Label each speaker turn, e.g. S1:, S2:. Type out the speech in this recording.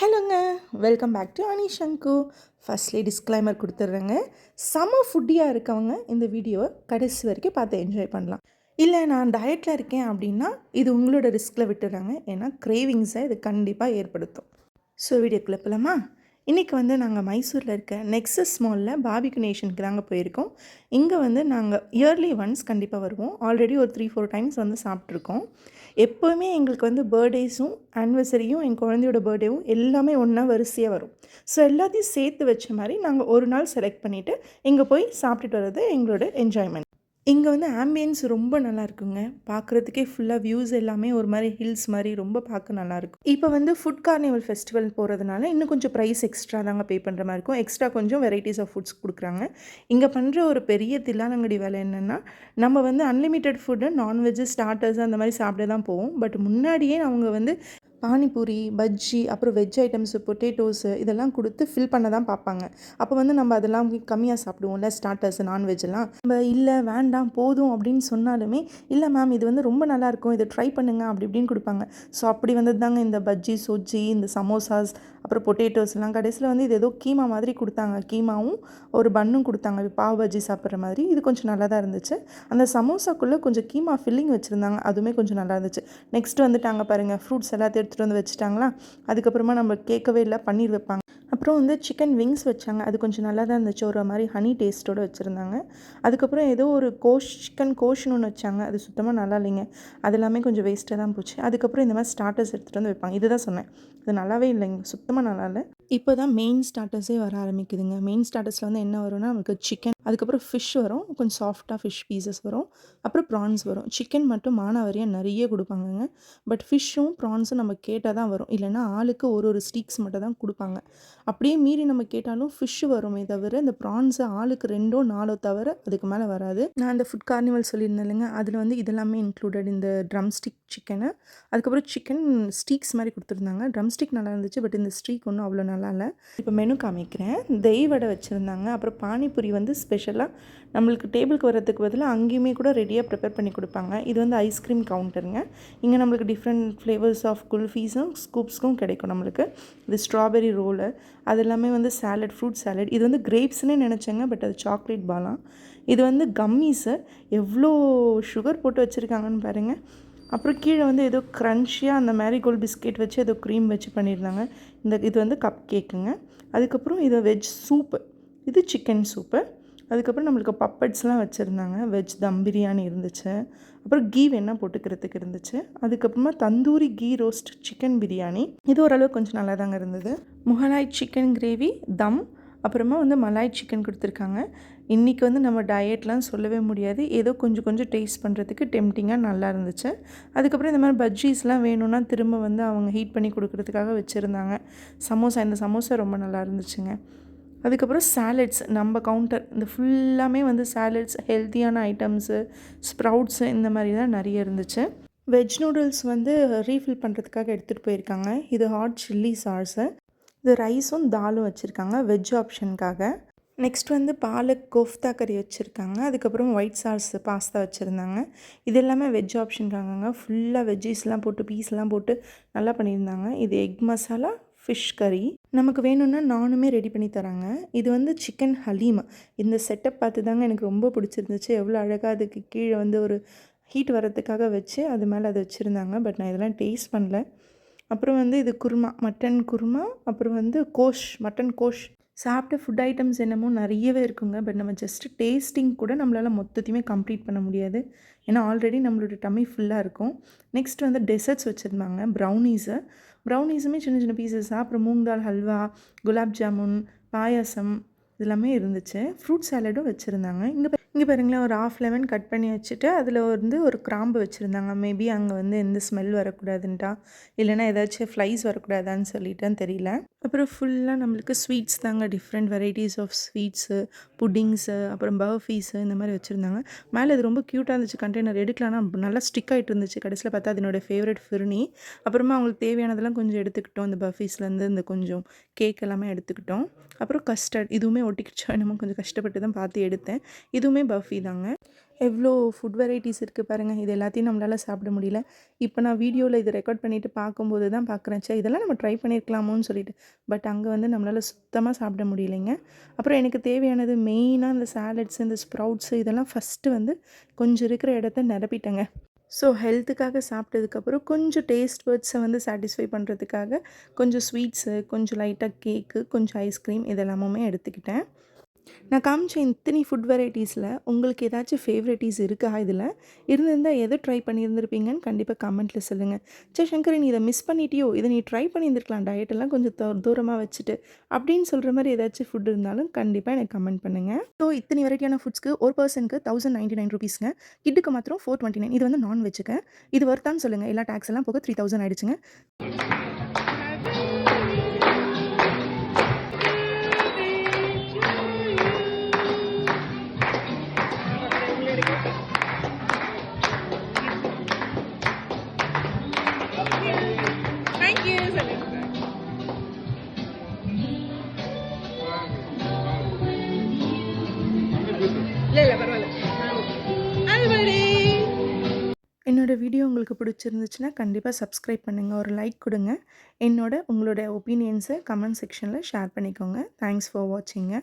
S1: ஹலோங்க welcome back to அனி ஷங்கு firstly disclaimer கொடுத்துட்றேங்க செம ஃபுட்டியாக இருக்கவங்க இந்த வீடியோவை கடைசி வரைக்கும் பார்த்து என்ஜாய் பண்ணலாம். இல்லை நான் டயட்டில் இருக்கேன் அப்படின்னா இது உங்களோட ரிஸ்கில் விட்டுறாங்க. ஏன்னா கிரேவிங்ஸை இது கண்டிப்பாக ஏற்படுத்தும். ஸோ வீடியோக்குள்ளே போகலாமா இன்றைக்கி வந்து நாங்கள் மைசூரில் இருக்க நெக்ஸஸ் மாலில் பாபிக்கு நேஷனுக்கு தாங்க போயிருக்கோம். இங்கே வந்து நாங்கள் இயர்லி ஒன்ஸ் கண்டிப்பாக வருவோம். ஆல்ரெடி ஒரு த்ரீ ஃபோர் டைம்ஸ் வந்து சாப்பிட்ருக்கோம் எப்போவுமே எங்களுக்கு வந்து பர்த்டேஸும் ஆனிவர்சரியும் என் குழந்தையோட பர்த்டேவும் எல்லாமே ஒன்றா வரிசையாக வரும். ஸோ எல்லாத்தையும் சேர்த்து வச்ச மாதிரி நாங்கள் ஒரு நாள் செலக்ட் பண்ணிவிட்டு இங்கே போய் சாப்பிட்டுட்டு வர்றது எங்களோட என்ஜாய்மெண்ட் இங்கே வந்து ஆம்பியன்ஸ் ரொம்ப நல்லா இருக்குங்க பார்க்குறதுக்கே ஃபுல்லாக வியூஸ் எல்லாமே ஒரு மாதிரி ஹில்ஸ் மாதிரி ரொம்ப பார்க்க நல்லாயிருக்கும் இப்போ வந்து ஃபுட் கார்னிவல் ஃபெஸ்டிவல் போகிறதுனால இன்னும் கொஞ்சம் ப்ரைஸ் எக்ஸ்ட்ரா தாங்க பே பண்ணுற மாதிரி இருக்கும். எக்ஸ்ட்ரா கொஞ்சம் வெரைட்டிஸ் ஆஃப் ஃபுட்ஸ் கொடுக்குறாங்க. இங்கே பண்ணுற ஒரு பெரிய தில்லாலங்கடி வேலை என்னென்னா நம்ம வந்து அன்லிமிட்டெட் ஃபுட்டு நான்வெஜ்ஜு ஸ்டார்டர்ஸ் அந்த மாதிரி சாப்பிட தான் போவோம். பட் முன்னாடியே அவங்க வந்து பானிபூரி பஜ்ஜி அப்புறம் வெஜ் ஐட்டம்ஸு பொட்டேட்டோஸு இதெல்லாம் கொடுத்து ஃபில் பண்ண தான் பார்ப்பாங்க. அப்போ வந்து நம்ம அதெல்லாம் கம்மியாக சாப்பிடுவோம்ல ஸ்டார்டர்ஸ் நான்வெஜ்லாம் நம்ம இல்லை வேண்டாம் போதும் அப்படின்னு சொன்னாலுமே இல்லை மேம் இது வந்து ரொம்ப நல்லாயிருக்கும் இதை ட்ரை பண்ணுங்க அப்படி இப்படின்னு கொடுப்பாங்க. ஸோ அப்படி வந்தது தாங்க இந்த பஜ்ஜி சொஜ்ஜி இந்த சமோசாஸ் அப்புறம் பொட்டேட்டோஸ்லாம் கடைசியில் வந்து இது ஏதோ கீமா மாதிரி கொடுத்தாங்க. கீமாவும் ஒரு பன்னும் கொடுத்தாங்க. பாவ் பஜ்ஜி சாப்பிட்ற மாதிரி இது கொஞ்சம் நல்லா தான் இருந்துச்சு. அந்த சமோசாக்குள்ளே கொஞ்சம் கீமா ஃபில்லிங் வச்சுருந்தாங்க அதுவுமே கொஞ்சம் நல்லா இருந்துச்சு. நெக்ஸ்ட் வந்துட்டாங்க பாருங்கள் ஃப்ரூட்ஸ் எல்லாத்தையும் எடுத்துகிட்டு வந்து வச்சுட்டாங்களா? அதுக்கப்புறமா நம்ம கேட்கவே இல்லை பன்னீர் வைப்பாங்க. அப்புறம் வந்து சிக்கன் விங்ஸ் வச்சாங்க. அது கொஞ்சம் நல்லா தான் இருந்துச்சு. ஒரு மாதிரி ஹனி டேஸ்ட்டோடு வச்சுருந்தாங்க. அதுக்கப்புறம் ஏதோ ஒரு கோஷ் சிக்கன் கோஷ்னு ஒன்று வச்சாங்க. அது சுத்தமாக நல்லா இல்லைங்க. அது எல்லாமே கொஞ்சம் வேஸ்ட்டாக தான் போச்சு. அதுக்கப்புறம் இந்த மாதிரி ஸ்டார்டர்ஸ் எடுத்துகிட்டு வந்து வைப்பாங்க. இதுதான் சொன்னேன். அது நல்லாவே இல்லைங்க. சுத்தமாக நல்லா இல்லை. இப்போ தான் மெயின் ஸ்டார்டர்ஸே வர ஆரம்பிக்குதுங்க. மெயின் ஸ்டார்டர்ஸில் வந்து என்ன வரும்னா நமக்கு சிக்கன் அதுக்கப்புறம் ஃபிஷ் வரும். கொஞ்சம் சாஃப்டாக ஃபிஷ் பீசஸ் வரும். அப்புறம் ப்ரான்ஸ் வரும். சிக்கன் மட்டும் மானாவரியாக நிறைய கொடுப்பாங்கங்க. பட் ஃபிஷ்ஷும் ப்ரான்ஸும் நம்ம கேட்டால் தான் வரும். இல்லைன்னா ஆளுக்கு ஒரு ஒரு ஸ்டீக்ஸ் மட்டும் தான் கொடுப்பாங்க. அப்படியே மீறி நம்ம கேட்டாலும் ஃபிஷ்ஷு வருமே தவிர இந்த ப்ரான்ஸு ஆளுக்கு ரெண்டோ நாலோ தவிர அதுக்கு மேலே வராது. நான் அந்த ஃபுட் கார்னிவல் சொல்லியிருந்தேன் இல்லைங்க. அதில் வந்து இதெல்லாமே இன்க்ளூடட் இந்த ட்ரம் ஸ்டிக் சிக்கனு அதுக்கப்புறம் சிக்கன் ஸ்டீக்ஸ் மாதிரி கொடுத்துருந்தாங்க. ட்ரம் ஸ்டிக் நல்லா இருந்துச்சு பட் இந்த ஸ்டீக் ஒன்றும் அவ்வளோ நல்லா இல்லை இப்போ மெனு காமிக்கிறேன். தெய் வடை வச்சுருந்தாங்க. அப்புறம் பானிபூரி வந்து ஸ்பெஷலாக நம்மளுக்கு டேபிளுக்கு வர்றதுக்கு பதிலாக அங்கேயுமே கூட ரெடியாக ப்ரிப்பேர் பண்ணி கொடுப்பாங்க. இது வந்து ஐஸ்கிரீம் கவுண்டருங்க இங்கே நம்மளுக்கு டிஃப்ரெண்ட் ஃப்ளேவர்ஸ் ஆஃப் குல்ஃபீஸும் ஸ்கூப்ஸ்க்கும் கிடைக்கும் நம்மளுக்கு. இது ஸ்ட்ராபெரி ரோலு அது எல்லாமே வந்து சாலட் ஃப்ரூட் சாலட் இது வந்து கிரேப்ஸ்னே நினச்சேங்க பட் அது சாக்லேட் பாலாம் இது வந்து கம்மிஸு எவ்வளோ சுகர் போட்டு வச்சுருக்காங்கன்னு பாருங்கள் அப்புறம் கீழே வந்து ஏதோ க்ரன்ச்சியாக அந்த மேரிகோல்ட் பிஸ்கெட் வச்சு ஏதோ க்ரீம் வச்சு பண்ணியிருந்தாங்க. இந்த இது வந்து கப் கேக்குங்க அதுக்கப்புறம் இது வெஜ் சூப்பு இது சிக்கன் சூப்பு அதுக்கப்புறம் நம்மளுக்கு பப்பட்ஸ்லாம் வச்சுருந்தாங்க. வெஜ் தம் பிரியாணி இருந்துச்சு. அப்புறம் கீ வேணால் போட்டுக்கிறதுக்கு இருந்துச்சு. அதுக்கப்புறமா தந்தூரி கீ ரோஸ்ட் சிக்கன் பிரியாணி. இது ஓரளவு கொஞ்சம் நல்லா தாங்க இருந்தது. Mughlai chicken gravy dum. அப்புறமா வந்து மலாய் சிக்கன் கொடுத்துருக்காங்க. இன்றைக்கி வந்து நம்ம டயட்லாம் சொல்லவே முடியாது. ஏதோ கொஞ்சம் கொஞ்சம் டேஸ்ட் பண்ணுறதுக்கு டெம்டிங்காக நல்லா இருந்துச்சு. அதுக்கப்புறம் இந்த மாதிரி பஜ்ஜீஸ்லாம் வேணும்னா திரும்ப வந்து அவங்க ஹீட் பண்ணி கொடுக்குறதுக்காக வச்சுருந்தாங்க. சமோசா இந்த சமோசா ரொம்ப நல்லா இருந்துச்சுங்க. அதுக்கப்புறம் சேலட்ஸ் நம்ம கவுண்டர் இந்த ஃபுல்லாமே வந்து சேலட்ஸ் ஹெல்த்தியான ஐட்டம்ஸு ஸ்ப்ரவுட்ஸு இந்த மாதிரி தான் நிறைய இருந்துச்சு. வெஜ் நூடுல்ஸ் வந்து ரீஃபில் பண்ணுறதுக்காக எடுத்துகிட்டு போயிருக்காங்க. இது ஹாட் சில்லி சாஸு இது ரைஸும் தாலும் வச்சுருக்காங்க வெஜ் ஆப்ஷனுக்காக நெக்ஸ்ட் வந்து பாலக் கோஃப்தா கறி வச்சுருக்காங்க. அதுக்கப்புறம் ஒயிட் சாஸ் பாஸ்தா வச்சுருந்தாங்க. இது எல்லாமே வெஜ் ஆப்ஷன்க்காகங்க ஃபுல்லாக வெஜ்ஜீஸ்லாம் போட்டு பீஸ்லாம் போட்டு நல்லா பண்ணியிருந்தாங்க. இது எக் மசாலா ஃபிஷ் கறி நமக்கு வேணும்னா நானுமே ரெடி பண்ணி தராங்க. இது வந்து சிக்கன் ஹலீம் இந்த செட்டப் பார்த்து தாங்க எனக்கு ரொம்ப பிடிச்சிருந்துச்சு. எவ்வளோ அழகாக அதுக்கு கீழே வந்து ஒரு ஹீட் வரத்துக்காக வச்சு அது மேலே அதை வச்சுருந்தாங்க. பட் நான் இதெல்லாம் டேஸ்ட் பண்ணல. அப்புறம் வந்து இது குருமா மட்டன் குருமா அப்புறம் வந்து கோஷ் மட்டன் கோஷ். சாப்பிட்ட ஃபுட் ஐட்டம்ஸ் என்னமோ நிறையவே இருக்குங்க. பட் நம்ம ஜஸ்ட்டு டேஸ்டிங் கூட நம்மளால் மொத்தத்தையுமே கம்ப்ளீட் பண்ண முடியாது. ஏன்னா ஆல்ரெடி நம்மளோட டம்மி ஃபுல்லாக இருக்கும். நெக்ஸ்ட் வந்து டெசர்ட்ஸ் வச்சுருந்தாங்க ப்ரௌனீஸு ப்ரௌனீஸுமே சின்ன சின்ன பீசஸாக அப்புறம் மூங் தால் ஹல்வா குலாப் ஜாமுன் பாயாசம் இதெல்லாமே இருந்துச்சு. ஃப்ரூட் சாலடும் வச்சுருந்தாங்க. இங்கே இங்கே பாருங்களேன் ஒரு ஆஃப் லெமன் கட் பண்ணி வச்சுட்டு அதில் வந்து ஒரு கிராம்பு வச்சுருந்தாங்க. மேபி அங்கே வந்து எந்த ஸ்மெல் வரக்கூடாதுன்ட்டா இல்லைனா ஏதாச்சும் ஃப்ளைஸ் வரக்கூடாதான்னு சொல்லிட்டான்னு தெரியல. அப்புறம் ஃபுல்லாக நம்மளுக்கு ஸ்வீட்ஸ் தாங்க. Different varieties of sweets puddings அப்புறம் பர்ஃபீஸு இந்த மாதிரி வச்சுருந்தாங்க. மேலே இது ரொம்ப க்யூட்டாக இருந்துச்சு. கண்டெய்னர் எடுக்கலாம்னா நல்லா ஸ்டிக் ஆகிட்டு இருந்துச்சு. கடைசியில் பார்த்தா அதனோட ஃபேவரட் ஃபிர்னி அப்புறமா அவங்களுக்கு தேவையானதெல்லாம் கொஞ்சம் எடுத்துக்கிட்டோம். இந்த பர்ஃபீஸ்லேருந்து இந்த கொஞ்சம் கேக் எல்லாமே எடுத்துக்கிட்டோம். அப்புறம் கஸ்டர்ட் இதுவுமே ஒட்டிக்கிச்சோ என்னமோ கொஞ்சம் கஷ்டப்பட்டு தான் பார்த்து எடுத்தேன். இதுவுமே பர்ஃபி தாங்க. எவ்வளோ ஃபுட் வெரைட்டிஸ் இருக்குது பாருங்கள் இது எல்லாத்தையும் நம்மளால் சாப்பிட முடியல. இப்போ நான் வீடியோவில் இது ரெக்கார்ட் பண்ணிவிட்டு பார்க்கும்போது தான் பார்க்குறேன். சே இதெல்லாம் நம்ம ட்ரை பண்ணியிருக்கலாமோன்னு சொல்லிட்டு. பட் அங்கே வந்து நம்மளால் சுத்தமாக சாப்பிட முடியலைங்க. அப்புறம் எனக்கு தேவையானது மெயினாக இந்த சாலட்ஸ் இந்த ஸ்ப்ரவுட்ஸு இதெல்லாம் ஃபஸ்ட்டு வந்து கொஞ்சம் இருக்கிற இடத்த நிரப்பிட்டேங்க. ஸோ ஹெல்த்துக்காக சாப்பிட்டதுக்கப்புறம் கொஞ்சம் டேஸ்ட் வேர்ட்ஸை வந்து சாட்டிஸ்ஃபை பண்ணுறதுக்காக கொஞ்சம் ஸ்வீட்ஸு கொஞ்சம் லைட்டாக கேக்கு கொஞ்சம் ஐஸ்கிரீம் இதெல்லாமுமே எடுத்துக்கிட்டேன். நான் காமிச்ச இத்தனை ஃபுட் வெரைட்டிஸில் உங்களுக்கு ஏதாச்சும் ஃபேவரட்டிஸ் இருக்கா இதில்? இருந்திருந்தால் எதை ட்ரை பண்ணியிருந்திருப்பீங்கன்னு கண்டிப்பாக கமெண்ட்டில் சொல்லுங்கள் சே சங்கரி நீ இதை மிஸ் பண்ணிட்டியோ? இதை நீ ட்ரை பண்ணியிருந்திருக்கலாம். டயட்டெல்லாம் கொஞ்சம் தூ தூரமாக வச்சுட்டு. அப்படின்னு சொல்கிற மாதிரி ஏதாச்சும் ஃபுட் இருந்தாலும் கண்டிப்பாக எனக்கு கமெண்ட் பண்ணுங்கள் ஸோ இத்தனை வெரைட்டியான ஃபுட்ஸ்க்கு ஒரு பர்சனுக்கு தௌசண்ட் நைன்ட்டி நைன் ருபீஸ்ங்க கிட்டுக்கு மாத்திரம் ஃபோர் டுவெண்ட்டி நைன் இது வந்து நான் வச்சுக்கேன் இது ஒர்த்தான்னு சொல்லுங்கள் எல்லா டேக்ஸ் எல்லாம் போக த்ரீ தௌசண்ட் ஆயிடுச்சுங்க. என்னோட வீடியோ உங்களுக்கு பிடிச்சிருந்துச்சுன்னா கண்டிப்பாக சப்ஸ்கிரைப் பண்ணுங்கள் ஒரு லைக் கொடுங்க. என்னோட உங்களோட ஒப்பீனியன்ஸை கமெண்ட் செக்ஷனில் ஷேர் பண்ணிக்கோங்க. Thanks for watching